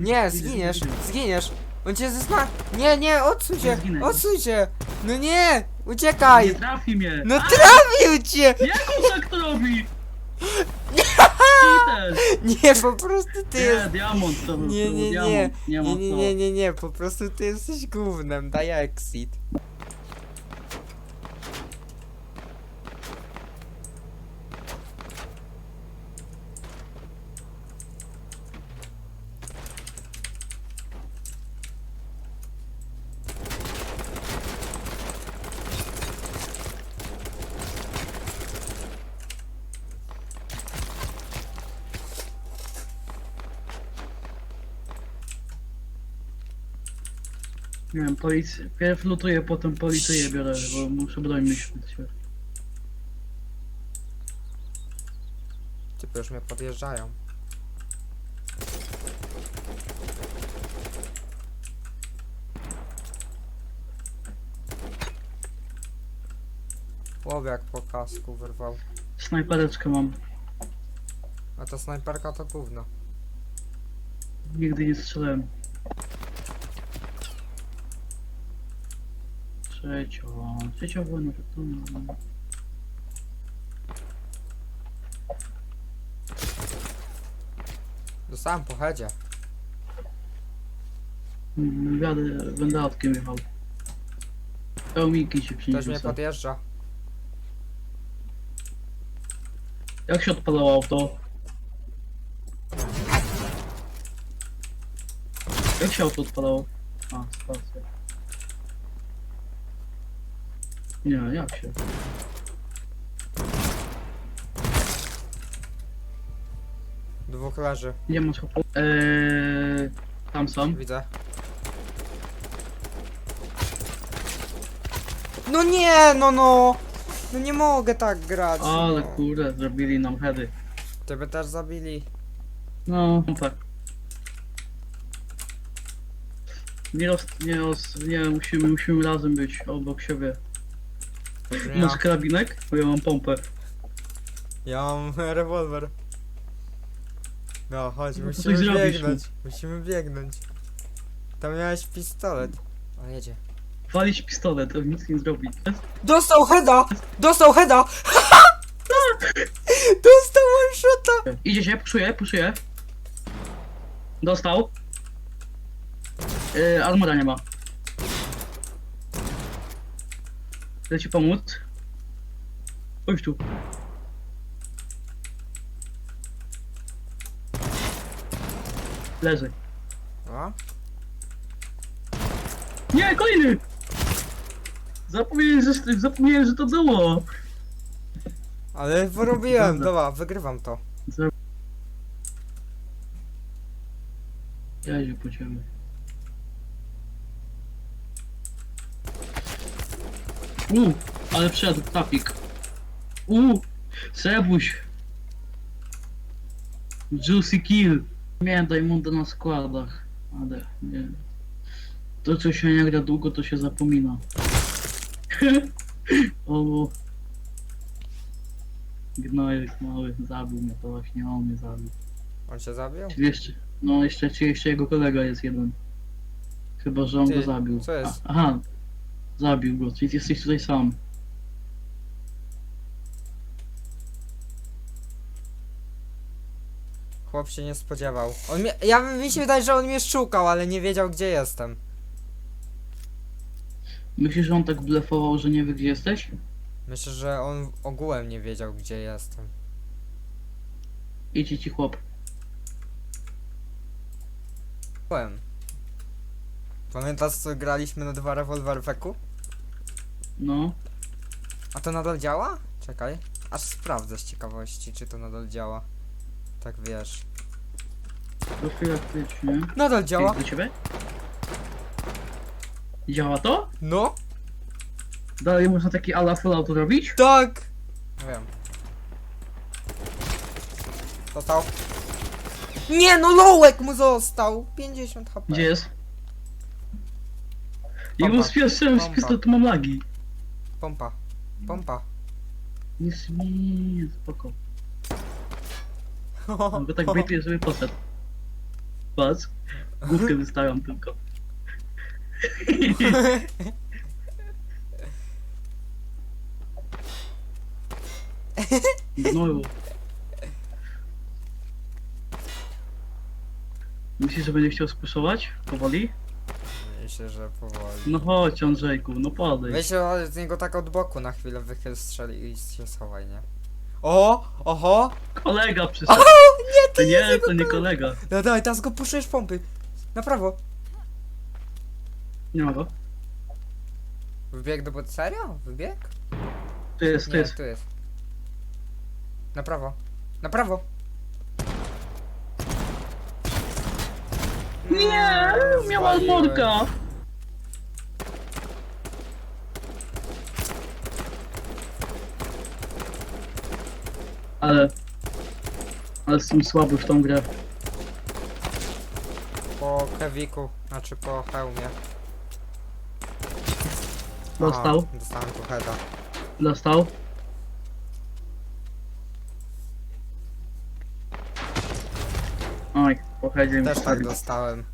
Nie, zginiesz, zginiesz. On cię zesma... Nie, nie, odsuń się, zginę. odsuń się. No nie, uciekaj. Nie trafi mnie! No trafił cię. Jak on tak to robi? Cheater! Nie, po prostu ty Nie, jest... diamont to był, Nie, nie, nie, diamont. Nie nie, nie, nie, nie, po prostu ty jesteś gównem, daj exit. Nie wiem, polic... Pierw lutuję, potem polituję biorę, bo muszę broń myśleć. Typy już mnie podjeżdżają. Łowiak po kasku wyrwał. Snajpereczkę mam. A ta snajperka to gówno. Nigdy nie strzelałem. Trzecio... Trzecia wojna światowa. Dostałem po headzie. Mm, Jadę, będę autkiem jechał. Pełmiki się Ktoś mnie podjeżdża. Jak się odpalało auto? Jak się auto odpalało? A, spacja. Nie, jak się? Dwóch leży. Nie masz hopu. Eee, tam są. Widzę. No nie, no no! No nie mogę tak grać. Ale no. kurde, zrobili nam heady. Ciebie też zabili. No, tak. Nie, roz, nie, roz, nie musimy, musimy razem być obok siebie. Ja, Masz karabinek? Bo ja mam pompę. ja mam rewolwer. No chodź, No to musimy coś zrobisz, biegnąć. Musimy biegnąć. Tam miałeś pistolet. O, jedzie. Walić pistolet, to nic nie zrobi. Dostał heada! Dostał heada! Dostał one shota! Idzie się, puszuje, puszuje. Dostał. Yy, armora nie ma. Chcę ci pomóc. Chodź tu. Leży. O, Nie, kolejny! Zapomniałem, że, zapomniałem, że to było. ale porobiłem, Dobra. dobra, wygrywam to. Ja się U, ale wszedł tapik. U, Sebuś. Juicy kill. Miałem Diamonda na składach, ale nie. To co się nie gra długo, to się zapomina. o. Gnojek mały, zabił mnie, to właśnie on mnie zabił. On się zabił? Jeszcze, no jeszcze, czy jeszcze jego kolega jest jeden. Chyba, że on Ty, go zabił. co jest? A, aha, zabił go, czyli jesteś tutaj sam. Chłop się nie spodziewał. On mnie, ja mi się wydaje, że on mnie szukał, ale nie wiedział gdzie jestem. Myślisz, że on tak blefował, że nie wie gdzie jesteś? Myślę, że on ogółem nie wiedział gdzie jestem. Idzie ci chłop. Byłem. Pamiętasz co graliśmy na dwa rewolwery feku? No, A to nadal działa? Czekaj. Aż sprawdzę z ciekawości, czy to nadal działa. Tak wiesz. profilaktycznie. Nadal działa? Jest do ciebie? Działa to? No? Dalej można taki ala fallout robić? Tak! Wiem. Został. Nie no, lołek mu został! 50 HP. Gdzie jest? Pompa. Jego spieszyłem z Pompa. pistoletu mam lagi. Pompa. Pompa. Nic mi, spoko. Bo tak bejtuję, żeby poszedł. Patrz. Główkę wystawiam tylko. Gnoju. Myślisz, że będzie chciał spuszować? Powoli? Myślę, że powoli. No chodź Andrzejku, no podejdź. Weź się z niego tak od boku na chwilę wychyl strzeli i się schowaj, nie? O! Oho! Kolega przyszedł. Nie, To nie, to nie kolega. No daj, teraz go puszujesz pompy. Na prawo. Nie ma go. Wybieg do bot... Serio? Wybieg? Tu jest, tu Nie, jest. tu jest. Na prawo. Na prawo. Nie, miała zwaliłem. morka. Ale... Ale jestem słaby w tą grę. Po kewiku, znaczy po hełmie. Dostał, Aha, dostałem tu heada. dostał. Oj, pochodzę mi Też tak dostałem.